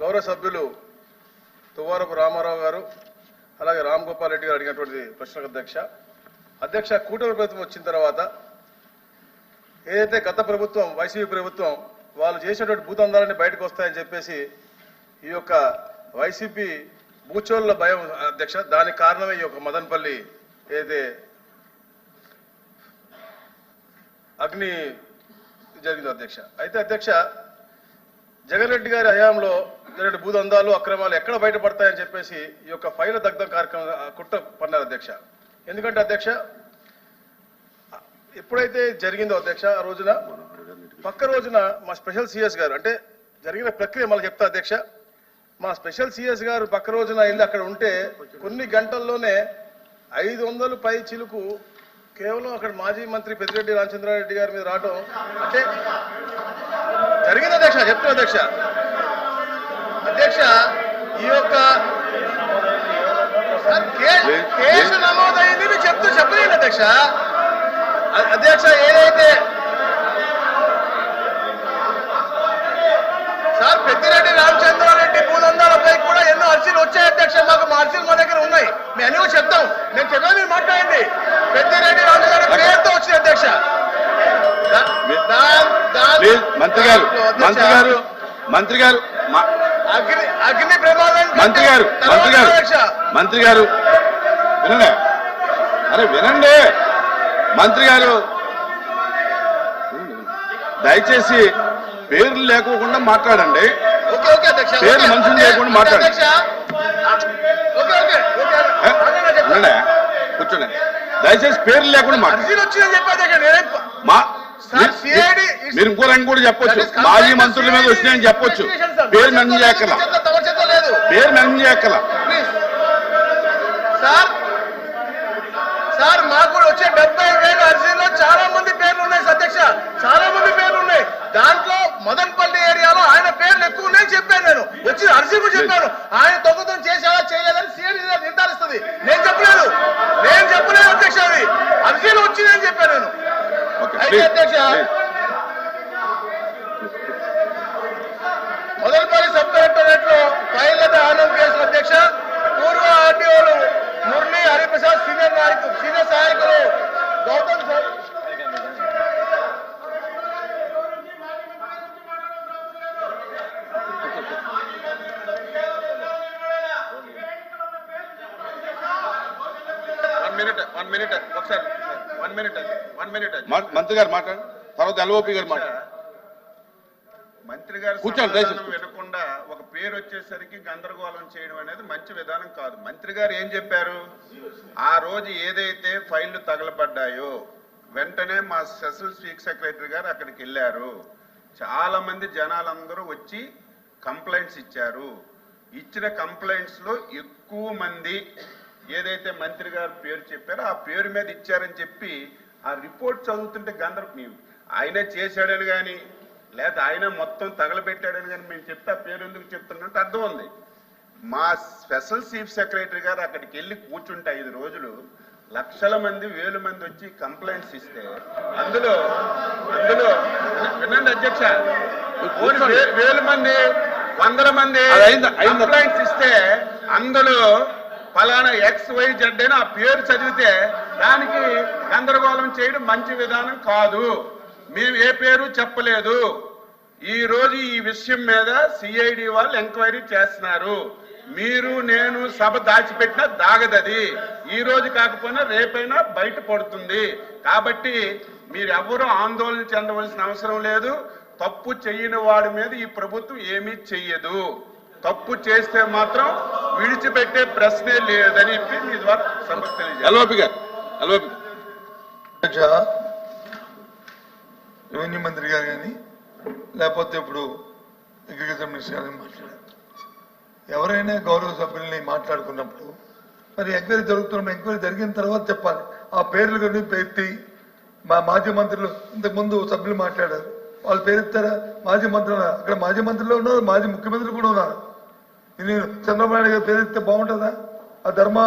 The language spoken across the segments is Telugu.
గౌరవ సభ్యులు తువ్వారపు రామారావు గారు అలాగే రామ్ గోపాల్ రెడ్డి గారు అడిగినటువంటి ప్రశ్నకు అధ్యక్ష. అధ్యక్ష కూటమి ప్రభుత్వం వచ్చిన తర్వాత ఏదైతే గత ప్రభుత్వం వైసీపీ ప్రభుత్వం వాళ్ళు చేసినటువంటి భూతందాలన్నీ బయటకు వస్తాయని చెప్పేసి ఈ యొక్క వైసీపీ భూచోళ్ళ భయం అధ్యక్ష దానికి కారణమే ఈ యొక్క మదనపల్లి ఏదైతే అగ్ని జరిగిందో అధ్యక్ష. అయితే అధ్యక్ష జగన్ రెడ్డి గారి హయాంలో జరిగిన భూదందాలు అక్రమాలు ఎక్కడ బయటపడతాయని చెప్పేసి ఈ యొక్క ఫైల దగ్ధం కార్యక్రమం ఆ, కుట్ర పన్నారు అధ్యక్ష. ఎందుకంటే అధ్యక్ష ఎప్పుడైతే జరిగిందో అధ్యక్ష ఆ రోజున పక్క రోజున మా స్పెషల్ సిఎస్ గారు అంటే జరిగిన ప్రక్రియ మళ్ళీ చెప్తా అధ్యక్ష మా స్పెషల్ సిఎస్ గారు పక్క రోజున వెళ్ళి అక్కడ ఉంటే కొన్ని గంటల్లోనే ఐదు వందలు పై చిలుకు కేవలం అక్కడ మాజీ మంత్రి పెద్దిరెడ్డి రామచంద్రారెడ్డి గారి మీద రావడం అంటే జరిగింది అధ్యక్ష చెప్తున్నా అధ్యక్ష. అధ్యక్ష ఈ యొక్క కేసు నమోదైంది మీరు చెప్తూ చెప్పలేండి అధ్యక్ష. అధ్యక్ష ఏదైతే సార్ పెద్దిరెడ్డి రామచంద్రారెడ్డి భూదందాలపై కూడా ఎన్నో అర్జీలు వచ్చాయి అధ్యక్ష. మాకు మా అర్జీలు మా దగ్గర ఉన్నాయి. మేము అన్ని చెప్తాం. నేను చెప్పాను మీరు మాట్లాడండి. పెద్దిరెడ్డి రామచంద్రారెడ్డి పేరుతో వచ్చింది అధ్యక్ష. మంత్రి గారు మంత్రి గారు మంత్రి గారు అగ్ని అగ్ని ప్రమాదం మంత్రి గారు మంత్రి గారు మంత్రి గారు వినండి. అరే వినండి. మంత్రి గారు దయచేసి పేర్లు లేకోకుండా మాట్లాడండి. ఓకే ఓకే అధ్యక్ష. పేరు ఓకే, మనుషులు లేకుండా ఓకే, మాట్లాడు. అధ్యక్ష. ఓకే ఓకే ఓకే ఏ? అదే నేను చెప్తాను. వినండి. కూర్చోండి. దయచేసి పేర్లు లేకుండా మాట్లాడండి. మీరు- ఇంకో రంగు కూడా చెప్పొచ్చు. మాజీ మంత్రుల మీద వచ్చినాయని చెప్పొచ్చు. పేరు మెన్షన్ చేయక్కల పేరు మెన్షన్ చేయక్కల సార్ సార్ మాకు కూడా వచ్చే డెబ్బై వేల అర్జీల్లో చాలా మంది పేర్లు ఉన్నాయి అధ్యక్ష చాలా మంది పేర్లు ఉన్నాయి దాంట్లో మదన్పల్లి ఏరియాలో ఆయన పేర్లు ఎక్కువ ఉన్నాయని చెప్పాను నేను వచ్చిన అర్జీ కూడా చెప్పాను ఆయన దొంగతనం చేశాడా చేయలేదని సీఎం నిర్ధారిస్తుంది నేను చెప్పలేదు నేను చెప్పలేదు అధ్యక్ష అది అర్జీలు వచ్చినాయని చెప్పాను నేను ఓకే అయితే ప్లీజ్ అధ్యక్ష ప్లీజ్. మొదలపల్లి సబ్ కలెక్టరేట్లో ఫైళ్ళ దహనం కేసు అధ్యక్ష పూర్వ ఆర్టీఓలు మురళి హరిప్రసాద్ సీనియర్ నాయకులు సీనియర్ సహాయకులు Gautam sir. One minute one minute ఒకసారి వన్ మినిట్ వన్ మినిట్ మా- మంత్రి గారు మాట్లాడు తర్వాత ఎల్ఓపి గారు మాట్లాడు. మంత్రి గారు. వినకుండా ఒక పేరు వచ్చేసరికి గందరగోళం చేయడం అనేది మంచి విధానం కాదు. మంత్రి గారు ఏం చెప్పారు? ఆ రోజు ఏదైతే ఫైళ్ళు తగలబడ్డాయో వెంటనే మా స్పెషల్ చీఫ్ సెక్రటరీ గారు అక్కడికి వెళ్ళారు. చాలా మంది జనాలందరూ వచ్చి కంప్లైంట్స్ ఇచ్చారు. ఇచ్చిన కంప్లైంట్స్లో ఎక్కువ మంది ఏదైతే మంత్రి గారు పేరు చెప్పారో ఆ పేరు మీద ఇచ్చారని చెప్పి ఆ రిపోర్ట్ చదువుతుంటే గందర ఆయనే చేశాడని కానీ లేదా ఆయన మొత్తం తగలబెట్టాడని కానీ మేము చెప్తే ఆ పేరు ఎందుకు చెప్తున్నట్టు అర్థం ఉంది. మా స్పెషల్ చీఫ్ సెక్రటరీ గారు అక్కడికి వెళ్ళి కూర్చుంటే ఐదు రోజులు లక్షల మంది వేల మంది వచ్చి కంప్లైంట్స్ ఇస్తే అందులో అందులో వినండి అధ్యక్ష వేల మంది వందల మంది? కంప్లైంట్స్ ఇస్తే అందులో ఫలానా ఎక్స్ వై జెడ్ అని ఆ పేరు చదివితే దానికి గందరగోళం చేయడం మంచి విధానం కాదు. మేము ఏ పేరు చెప్పలేదు. ఈ రోజు ఈ విషయం మీద సిఐడి వాళ్ళు ఎంక్వైరీ చేస్తున్నారు. మీరు నేను సభ దాచిపెట్టినా దాగదది. ఈ రోజు కాకపోయినా రేపైనా బయట పడుతుంది. కాబట్టి మీరెవ్వరూ ఆందోళన చెందవలసిన అవసరం లేదు. తప్పు చెయ్యని వాడి మీద ఈ ప్రభుత్వం ఏమీ చెయ్యదు. తప్పు చేస్తే మాత్రం విడిచిపెట్టే ప్రశ్నే లేదని చెప్పి మీ ద్వారా తెలియజేయాలి ఎల్ఓపి గారు ఎల్ఓపి అధ్యక్ష రెవెన్యూ మంత్రి గారు కానీ లేకపోతే ఇప్పుడు అగ్రికల్చర్ మినిస్టర్ గారు మాట్లాడారు. ఎవరైనా గౌరవ సభ్యుల్ని మాట్లాడుకున్నప్పుడు మరి ఎంక్వైరీ జరుగుతున్న ఎంక్వైరీ జరిగిన తర్వాత చెప్పాలి. ఆ పేర్లు కొన్ని ఎత్తి మా మాజీ మంత్రులు ఇంతకు ముందు సభ్యులు మాట్లాడారు. వాళ్ళు పేరెత్తారా మాజీ మంత్రులు అక్కడ మాజీ మంత్రులు ఉన్నారు మాజీ ముఖ్యమంత్రులు కూడా ఉన్నారు. నేను చంద్రబాబు నాయుడు గారు పేరెత్తే బాగుంటుందా? ఆ ధర్మ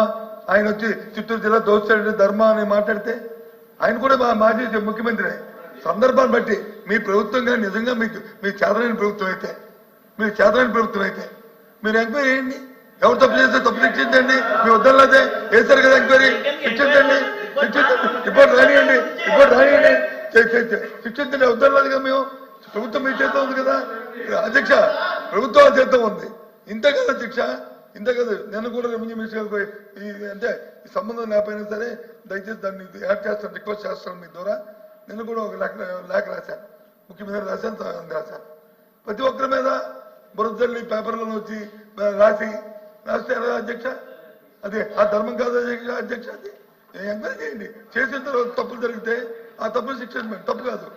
ఆయన వచ్చి చిత్తూరు జిల్లా దోస్తాడు ధర్మ అని మాట్లాడితే ఆయన కూడా మా మాజీ ముఖ్యమంత్రి. సందర్భాన్ని బట్టి మీ ప్రభుత్వం కానీ నిజంగా మీకు మీ చేతనైన ప్రభుత్వం అయితే మీరు చేతనైన ప్రభుత్వం అయితే మీరు ఎంక్వైరీ చేయండి. ఎవరు తప్పు చేస్తే తప్పు శిక్షించండి మీ వద్దలేదే వేశారు కదా ఎంక్వైరీ. శిక్షించండి శిక్షించండి రిపోర్ట్ రానియండి. రిపోర్ట్ రానియండి. శిక్షించండి వద్దలేదు కదా మేము ప్రభుత్వం మీ చేత ఉంది కదా. అధ్యక్ష ప్రభుత్వం చేత ఉంది. ఇంత కదా శిక్ష ఇంత కదా. నేను కూడా రెవెన్యూ మినిస్టర్ పోయి అంటే ఈ సంబంధం లేకపోయినా సరే దయచేసి దాన్ని యాడ్ చేస్తాను రిక్వెస్ట్ చేస్తాను మీ ద్వారా. నేను కూడా ఒక లేఖ లేఖ రాశాను. ముఖ్యమంత్రి రాశాను రాశాను. ప్రతి ఒక్కరి మీద బురదల్లి పేపర్లలో వచ్చి రాసి రాస్తే అధ్యక్ష? అది ఆ ధర్మం కాదు అధ్యక్ష అధ్యక్ష అది. ఎంక్వైరీ చేయండి. చేసిన తర్వాత తప్పులు జరిగితే ఆ తప్పులు శిక్షించండి తప్పు కాదు.